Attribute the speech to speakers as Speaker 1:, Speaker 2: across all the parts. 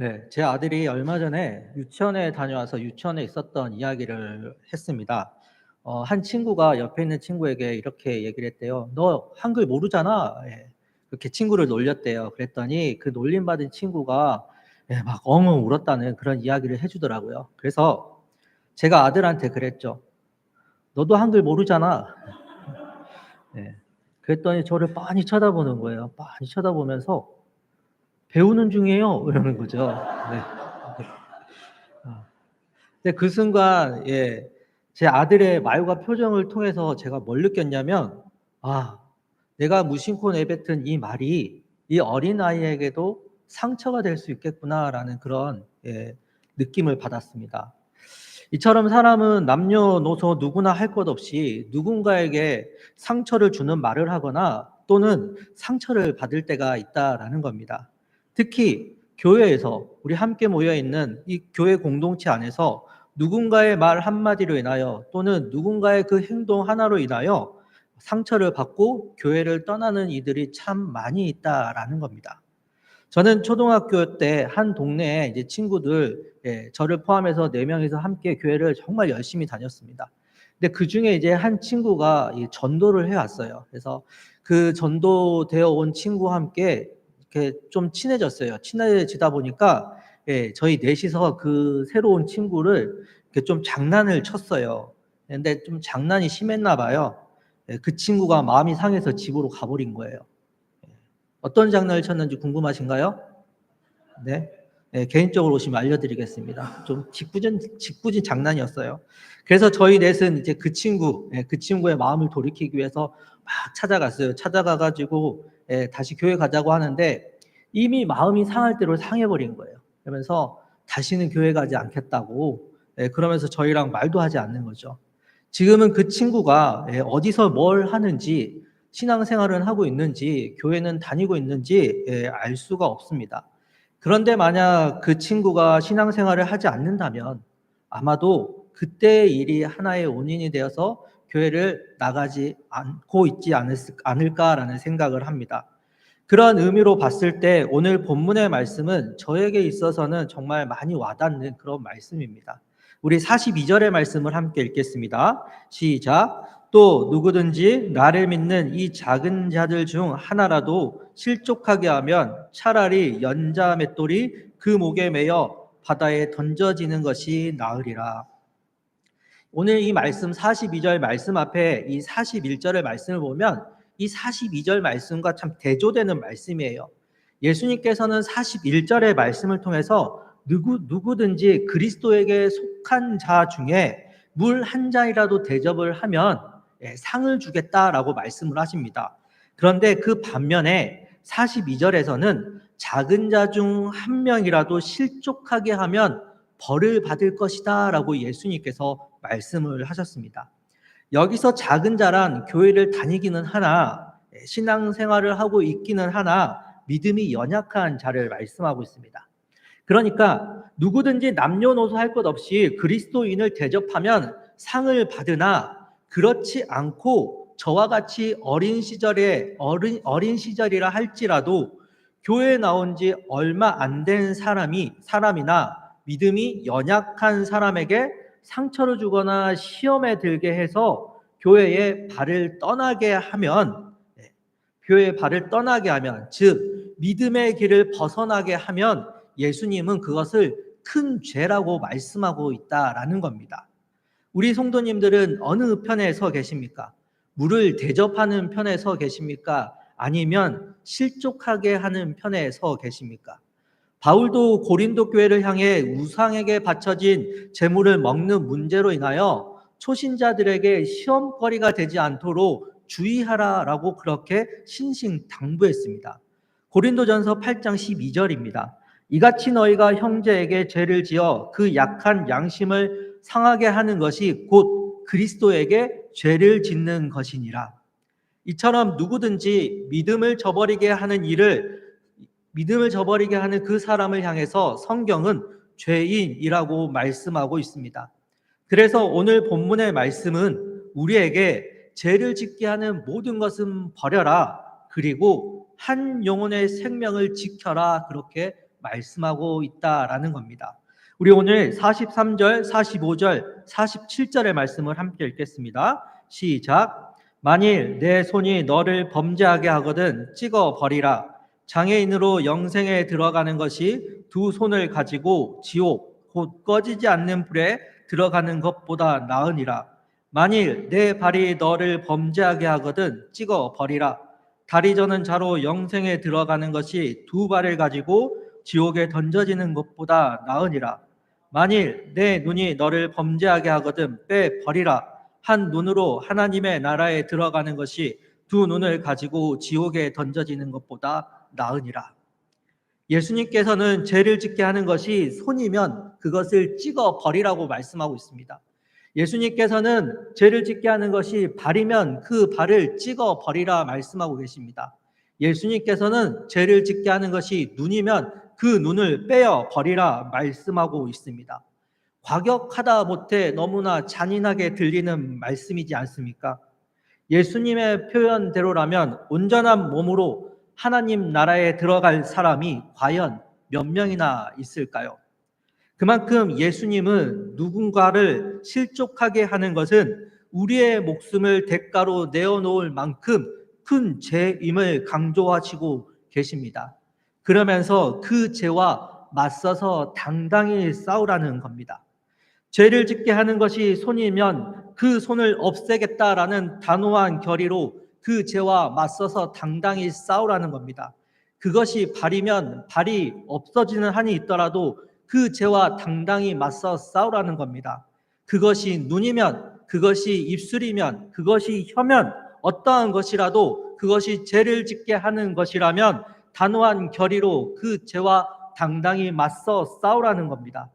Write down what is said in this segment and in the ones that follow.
Speaker 1: 네, 제 아들이 얼마 전에 유치원에 다녀와서 유치원에 있었던 이야기를 했습니다. 어, 한 친구가 옆에 있는 친구에게 이렇게 얘기를 했대요. 너 한글 모르잖아. 예, 그렇게 친구를 놀렸대요. 그랬더니 그 놀림 받은 친구가 예, 막 엉엉 울었다는 그런 이야기를 해주더라고요. 그래서 제가 아들한테 그랬죠. 너도 한글 모르잖아. 예, 그랬더니 저를 빤히 쳐다보는 거예요. 빤히 쳐다보면서 배우는 중이에요. 이러는 거죠. 네. 아. 근데 그 순간, 예, 제 아들의 말과 표정을 통해서 제가 뭘 느꼈냐면, 아, 내가 무심코 내뱉은 이 말이 이 어린아이에게도 상처가 될 수 있겠구나라는 그런, 예, 느낌을 받았습니다. 이처럼 사람은 남녀노소 누구나 할 것 없이 누군가에게 상처를 주는 말을 하거나 또는 상처를 받을 때가 있다라는 겁니다. 특히 교회에서 우리 함께 모여 있는 이 교회 공동체 안에서 누군가의 말 한마디로 인하여 또는 누군가의 그 행동 하나로 인하여 상처를 받고 교회를 떠나는 이들이 참 많이 있다라는 겁니다. 저는 초등학교 때 한 동네에 이제 친구들, 예, 저를 포함해서 네 명이서 함께 교회를 정말 열심히 다녔습니다. 근데 그 중에 이제 한 친구가 이 전도를 해왔어요. 그래서 그 전도되어 온 친구와 함께 이렇게 좀 친해졌어요. 친해지다 보니까 예, 저희 넷이서 그 새로운 친구를 이렇게 좀 장난을 쳤어요. 근데 좀 장난이 심했나 봐요. 예, 그 친구가 마음이 상해서 집으로 가버린 거예요. 예, 어떤 장난을 쳤는지 궁금하신가요? 네. 예, 개인적으로 오시면 알려드리겠습니다. 좀 짓궂은, 짓궂은 장난이었어요. 그래서 저희 넷은 이제 그 친구, 예, 그 친구의 마음을 돌이키기 위해서 막 찾아갔어요. 찾아가가지고 예, 다시 교회 가자고 하는데 이미 마음이 상할 대로 상해버린 거예요. 그러면서 다시는 교회 가지 않겠다고 예, 그러면서 저희랑 말도 하지 않는 거죠. 지금은 그 친구가 예, 어디서 뭘 하는지 신앙생활은 하고 있는지 교회는 다니고 있는지 예, 알 수가 없습니다. 그런데 만약 그 친구가 신앙생활을 하지 않는다면 아마도 그때의 일이 하나의 원인이 되어서 교회를 나가지 않고 있지 않을까라는 생각을 합니다. 그런 의미로 봤을 때 오늘 본문의 말씀은 저에게 있어서는 정말 많이 와닿는 그런 말씀입니다. 우리 42절의 말씀을 함께 읽겠습니다. 시작. 또 누구든지 나를 믿는 이 작은 자들 중 하나라도 실족하게 하면 차라리 연자 맷돌이 그 목에 매여 바다에 던져지는 것이 나으리라. 오늘 이 말씀 42절 말씀 앞에 이 41절의 말씀을 보면 이 42절 말씀과 참 대조되는 말씀이에요. 예수님께서는 41절의 말씀을 통해서 누구, 누구든지 그리스도에게 속한 자 중에 물 한 잔이라도 대접을 하면 예, 상을 주겠다라고 말씀을 하십니다. 그런데 그 반면에 42절에서는 작은 자 중 한 명이라도 실족하게 하면 벌을 받을 것이다 라고 예수님께서 말씀을 하셨습니다. 여기서 작은 자란 교회를 다니기는 하나 예, 신앙생활을 하고 있기는 하나 믿음이 연약한 자를 말씀하고 있습니다. 그러니까 누구든지 남녀노소 할 것 없이 그리스도인을 대접하면 상을 받으나 그렇지 않고 저와 같이 어린 시절에 어린 어린 시절이라 할지라도 교회에 나온 지 얼마 안 된 사람이 사람이나 믿음이 연약한 사람에게 상처를 주거나 시험에 들게 해서 교회의 발을 떠나게 하면 네, 교회의 발을 떠나게 하면 즉 믿음의 길을 벗어나게 하면 예수님은 그것을 큰 죄라고 말씀하고 있다라는 겁니다. 우리 성도님들은 어느 편에 서 계십니까? 물을 대접하는 편에 서 계십니까? 아니면 실족하게 하는 편에 서 계십니까? 바울도 고린도 교회를 향해 우상에게 바쳐진 재물을 먹는 문제로 인하여 초신자들에게 시험거리가 되지 않도록 주의하라라고 그렇게 신신 당부했습니다. 고린도전서 8장 12절입니다. 이같이 너희가 형제에게 죄를 지어 그 약한 양심을 상하게 하는 것이 곧 그리스도에게 죄를 짓는 것이니라. 이처럼 누구든지 믿음을 저버리게 하는 일을 믿음을 저버리게 하는 그 사람을 향해서 성경은 죄인이라고 말씀하고 있습니다. 그래서 오늘 본문의 말씀은 우리에게 죄를 짓게 하는 모든 것은 버려라. 그리고 한 영혼의 생명을 지켜라. 그렇게 말씀하고 있다라는 겁니다. 우리 오늘 43절, 45절, 47절의 말씀을 함께 읽겠습니다. 시작. 만일 내 손이 너를 범죄하게 하거든 찍어 버리라. 장애인으로 영생에 들어가는 것이 두 손을 가지고 지옥 곧 꺼지지 않는 불에 들어가는 것보다 나으니라. 만일 내 발이 너를 범죄하게 하거든 찍어 버리라. 다리 저는 자로 영생에 들어가는 것이 두 발을 가지고 지옥에 던져지는 것보다 나으니라. 만일 내 눈이 너를 범죄하게 하거든 빼 버리라. 한 눈으로 하나님의 나라에 들어가는 것이 두 눈을 가지고 지옥에 던져지는 것보다 나으니라. 예수님께서는 죄를 짓게 하는 것이 손이면 그것을 찍어 버리라고 말씀하고 있습니다. 예수님께서는 죄를 짓게 하는 것이 발이면 그 발을 찍어 버리라 말씀하고 계십니다. 예수님께서는 죄를 짓게 하는 것이 눈이면 그 눈을 빼어 버리라 말씀하고 있습니다. 과격하다 못해 너무나 잔인하게 들리는 말씀이지 않습니까? 예수님의 표현대로라면 온전한 몸으로 하나님 나라에 들어갈 사람이 과연 몇 명이나 있을까요? 그만큼 예수님은 누군가를 실족하게 하는 것은 우리의 목숨을 대가로 내어놓을 만큼 큰 죄임을 강조하시고 계십니다. 그러면서 그 죄와 맞서서 당당히 싸우라는 겁니다. 죄를 짓게 하는 것이 손이면 그 손을 없애겠다라는 단호한 결의로 그 죄와 맞서서 당당히 싸우라는 겁니다. 그것이 발이면 발이 없어지는 한이 있더라도 그 죄와 당당히 맞서 싸우라는 겁니다. 그것이 눈이면, 그것이 입술이면, 그것이 혀면, 어떠한 것이라도 그것이 죄를 짓게 하는 것이라면 단호한 결의로 그 죄와 당당히 맞서 싸우라는 겁니다.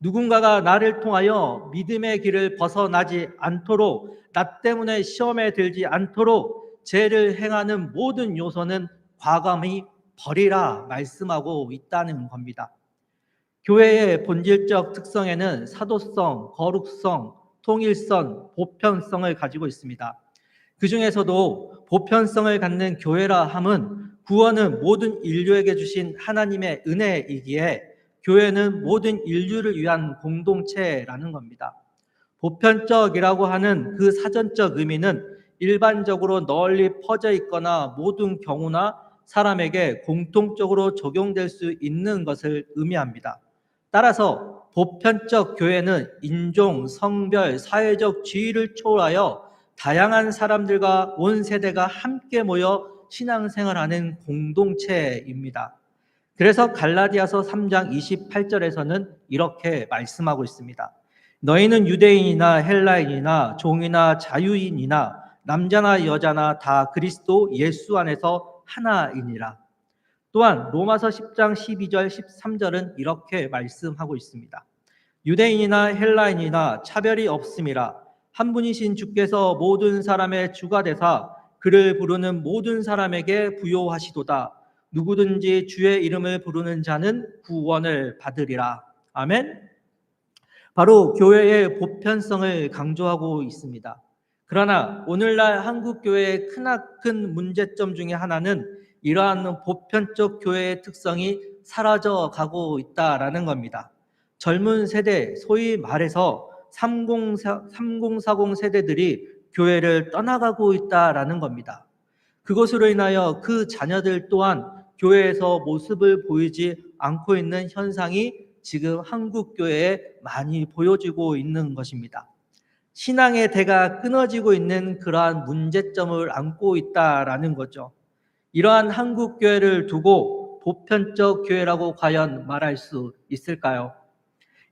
Speaker 1: 누군가가 나를 통하여 믿음의 길을 벗어나지 않도록 나 때문에 시험에 들지 않도록 죄를 행하는 모든 요소는 과감히 버리라 말씀하고 있다는 겁니다. 교회의 본질적 특성에는 사도성, 거룩성, 통일성, 보편성을 가지고 있습니다. 그 중에서도 보편성을 갖는 교회라 함은 구원은 모든 인류에게 주신 하나님의 은혜이기에 교회는 모든 인류를 위한 공동체라는 겁니다. 보편적이라고 하는 그 사전적 의미는 일반적으로 널리 퍼져 있거나 모든 경우나 사람에게 공통적으로 적용될 수 있는 것을 의미합니다. 따라서 보편적 교회는 인종, 성별, 사회적 지위를 초월하여 다양한 사람들과 온 세대가 함께 모여 신앙생활하는 공동체입니다. 그래서 갈라디아서 3장 28절에서는 이렇게 말씀하고 있습니다. 너희는 유대인이나 헬라인이나 종이나 자유인이나 남자나 여자나 다 그리스도 예수 안에서 하나이니라. 또한 로마서 10장 12절 13절은 이렇게 말씀하고 있습니다. 유대인이나 헬라인이나 차별이 없음이라 한 분이신 주께서 모든 사람의 주가 되사 그를 부르는 모든 사람에게 부요하시도다. 누구든지 주의 이름을 부르는 자는 구원을 받으리라. 아멘. 바로 교회의 보편성을 강조하고 있습니다. 그러나 오늘날 한국 교회의 크나큰 문제점 중에 하나는 이러한 보편적 교회의 특성이 사라져 가고 있다라는 겁니다. 젊은 세대, 소위 말해서 3040, 3040 세대들이 교회를 떠나가고 있다라는 겁니다. 그것으로 인하여 그 자녀들 또한 교회에서 모습을 보이지 않고 있는 현상이 지금 한국 교회에 많이 보여지고 있는 것입니다. 신앙의 대가 끊어지고 있는 그러한 문제점을 안고 있다라는 거죠. 이러한 한국 교회를 두고 보편적 교회라고 과연 말할 수 있을까요?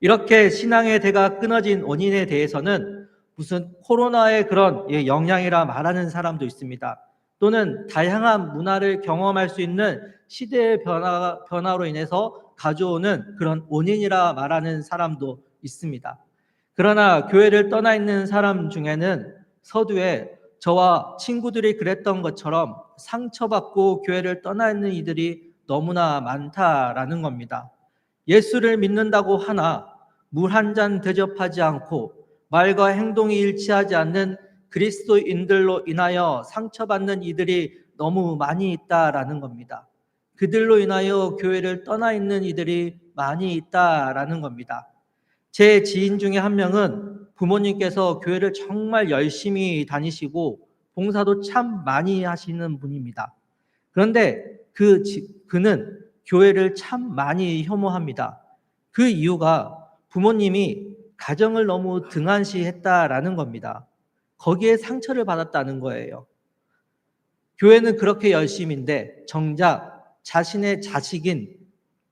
Speaker 1: 이렇게 신앙의 대가 끊어진 원인에 대해서는 무슨 코로나의 그런 예, 영향이라 말하는 사람도 있습니다. 또는 다양한 문화를 경험할 수 있는 시대의 변화, 변화로 인해서 가져오는 그런 원인이라 말하는 사람도 있습니다. 그러나 교회를 떠나 있는 사람 중에는 서두에 저와 친구들이 그랬던 것처럼 상처받고 교회를 떠나 있는 이들이 너무나 많다라는 겁니다. 예수를 믿는다고 하나 물 한 잔 대접하지 않고 말과 행동이 일치하지 않는 그리스도인들로 인하여 상처받는 이들이 너무 많이 있다라는 겁니다. 그들로 인하여 교회를 떠나 있는 이들이 많이 있다라는 겁니다. 제 지인 중에 한 명은 부모님께서 교회를 정말 열심히 다니시고 봉사도 참 많이 하시는 분입니다. 그런데 그 지- 그는 교회를 참 많이 혐오합니다. 그 이유가 부모님이 가정을 너무 등한시했다라는 겁니다. 거기에 상처를 받았다는 거예요. 교회는 그렇게 열심인데 정작 자신의 자식인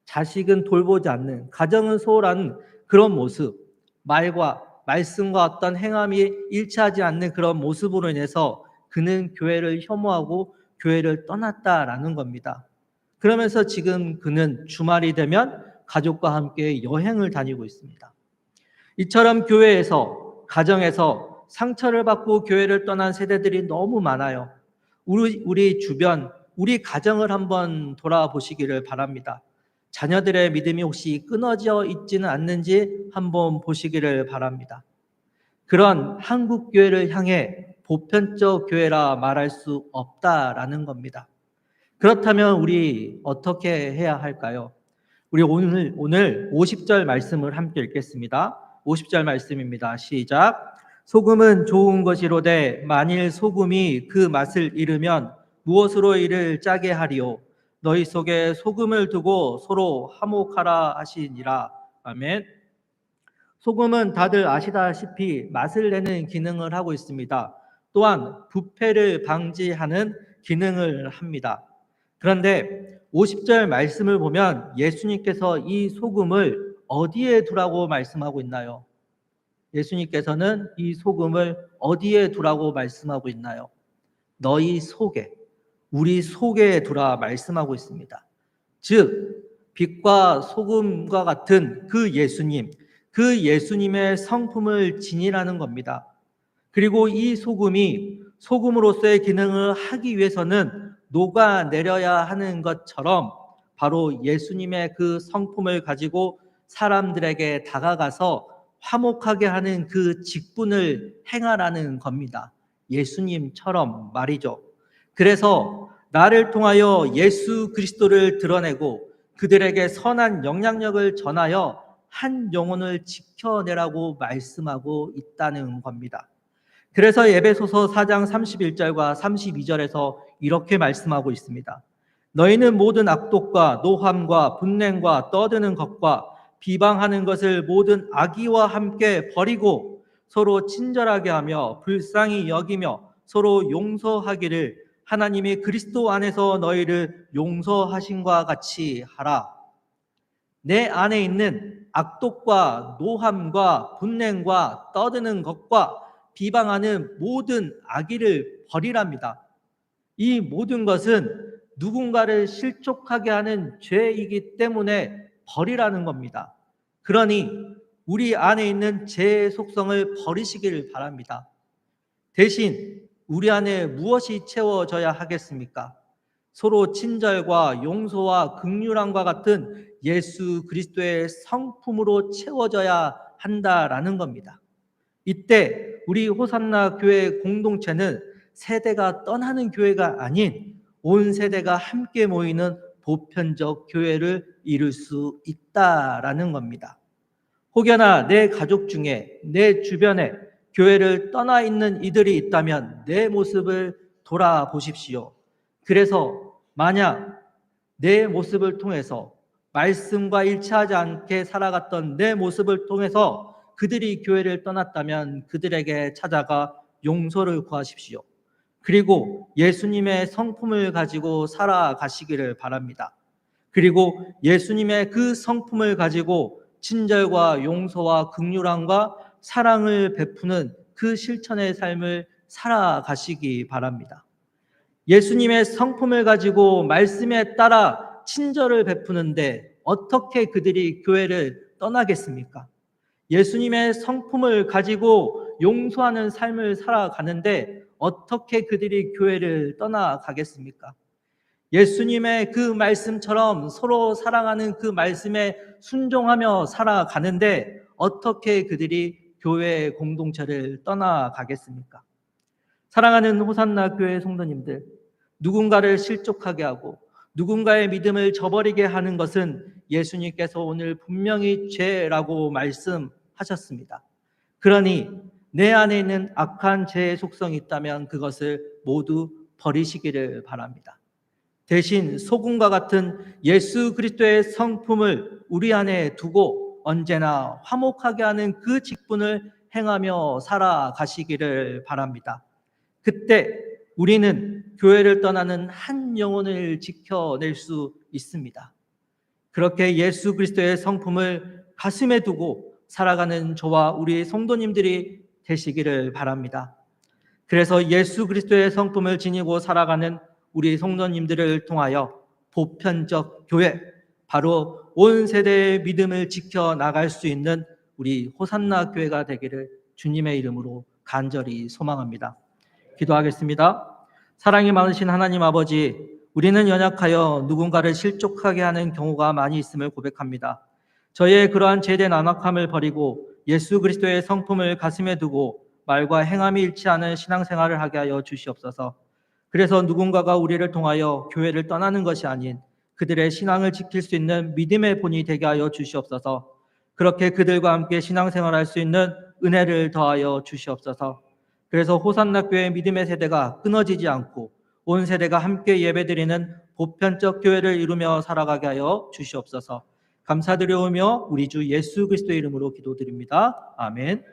Speaker 1: 자식은 돌보지 않는 가정은 소홀한 그런 모습, 말과 말씀과 어떤 행함이 일치하지 않는 그런 모습으로 인해서 그는 교회를 혐오하고 교회를 떠났다라는 겁니다. 그러면서 지금 그는 주말이 되면 가족과 함께 여행을 다니고 있습니다. 이처럼 교회에서, 가정에서 상처를 받고 교회를 떠난 세대들이 너무 많아요. 우리, 우리 주변, 우리 가정을 한번 돌아보시기를 바랍니다. 자녀들의 믿음이 혹시 끊어져 있지는 않는지 한번 보시기를 바랍니다. 그런 한국 교회를 향해 보편적 교회라 말할 수 없다라는 겁니다. 그렇다면 우리 어떻게 해야 할까요? 우리 오늘 오늘 50절 말씀을 함께 읽겠습니다. 50절 말씀입니다. 시작. 소금은 좋은 것이로되 만일 소금이 그 맛을 잃으면 무엇으로 이를 짜게 하리요? 너희 속에 소금을 두고 서로 화목하라 하시니라. 아멘. 소금은 다들 아시다시피 맛을 내는 기능을 하고 있습니다. 또한 부패를 방지하는 기능을 합니다. 그런데 50절 말씀을 보면 예수님께서 이 소금을 어디에 두라고 말씀하고 있나요? 예수님께서는 이 소금을 어디에 두라고 말씀하고 있나요? 너희 속에, 우리 속에 두라 말씀하고 있습니다. 즉, 빛과 소금과 같은 그 예수님, 그 예수님의 성품을 지니라는 겁니다. 그리고 이 소금이 소금으로서의 기능을 하기 위해서는 녹아내려야 하는 것처럼 바로 예수님의 그 성품을 가지고 사람들에게 다가가서 화목하게 하는 그 직분을 행하라는 겁니다. 예수님처럼 말이죠. 그래서 나를 통하여 예수 그리스도를 드러내고 그들에게 선한 영향력을 전하여 한 영혼을 지켜내라고 말씀하고 있다는 겁니다. 그래서 예배소서 4장 31절과 32절에서 이렇게 말씀하고 있습니다. 너희는 모든 악독과 노함과 분냉과 떠드는 것과 비방하는 것을 모든 악의와 함께 버리고 서로 친절하게 하며 불쌍히 여기며 서로 용서하기를 하나님이 그리스도 안에서 너희를 용서하신과 같이 하라. 내 안에 있는 악독과 노함과 분냉과 떠드는 것과 비방하는 모든 악의를 버리랍니다. 이 모든 것은 누군가를 실족하게 하는 죄이기 때문에 버리라는 겁니다. 그러니 우리 안에 있는 죄의 속성을 버리시기를 바랍니다. 대신 우리 안에 무엇이 채워져야 하겠습니까? 서로 친절과 용서와 극률함과 같은 예수 그리스도의 성품으로 채워져야 한다라는 겁니다. 이때 우리 호산나 교회 공동체는 세대가 떠나는 교회가 아닌 온 세대가 함께 모이는 보편적 교회를 이룰 수 있다라는 겁니다. 혹여나 내 가족 중에 내 주변에 교회를 떠나 있는 이들이 있다면 내 모습을 돌아보십시오. 그래서 만약 내 모습을 통해서 말씀과 일치하지 않게 살아갔던 내 모습을 통해서 그들이 교회를 떠났다면 그들에게 찾아가 용서를 구하십시오. 그리고 예수님의 성품을 가지고 살아가시기를 바랍니다. 그리고 예수님의 그 성품을 가지고 친절과 용서와 극률함과 사랑을 베푸는 그 실천의 삶을 살아가시기 바랍니다. 예수님의 성품을 가지고 말씀에 따라 친절을 베푸는데 어떻게 그들이 교회를 떠나겠습니까? 예수님의 성품을 가지고 용서하는 삶을 살아가는데 어떻게 그들이 교회를 떠나가겠습니까? 예수님의 그 말씀처럼 서로 사랑하는 그 말씀에 순종하며 살아가는데 어떻게 그들이 교회 공동체를 떠나가겠습니까? 사랑하는 호산나 교회 성도님들, 누군가를 실족하게 하고 누군가의 믿음을 저버리게 하는 것은 예수님께서 오늘 분명히 죄라고 말씀하셨습니다. 그러니 내 안에 있는 악한 죄의 속성이 있다면 그것을 모두 버리시기를 바랍니다. 대신 소금과 같은 예수 그리스도의 성품을 우리 안에 두고 언제나 화목하게 하는 그 직분을 행하며 살아가시기를 바랍니다. 그때 우리는 교회를 떠나는 한 영혼을 지켜낼 수 있습니다. 그렇게 예수 그리스도의 성품을 가슴에 두고 살아가는 저와 우리 성도님들이 되시기를 바랍니다. 그래서 예수 그리스도의 성품을 지니고 살아가는 우리 성도님들을 통하여 보편적 교회, 바로 온 세대의 믿음을 지켜 나갈 수 있는 우리 호산나 교회가 되기를 주님의 이름으로 간절히 소망합니다. 기도하겠습니다. 사랑이 많으신 하나님 아버지, 우리는 연약하여 누군가를 실족하게 하는 경우가 많이 있음을 고백합니다. 저희의 그러한 죄된 안악함을 버리고 예수 그리스도의 성품을 가슴에 두고 말과 행함이 일치 않은 신앙생활을 하게 하여 주시옵소서. 그래서 누군가가 우리를 통하여 교회를 떠나는 것이 아닌 그들의 신앙을 지킬 수 있는 믿음의 본이 되게 하여 주시옵소서. 그렇게 그들과 함께 신앙생활할 수 있는 은혜를 더하여 주시옵소서. 그래서 호산나 교회 믿음의 세대가 끊어지지 않고 온 세대가 함께 예배드리는 보편적 교회를 이루며 살아가게 하여 주시옵소서. 감사드려오며 우리 주 예수 그리스도의 이름으로 기도드립니다. 아멘.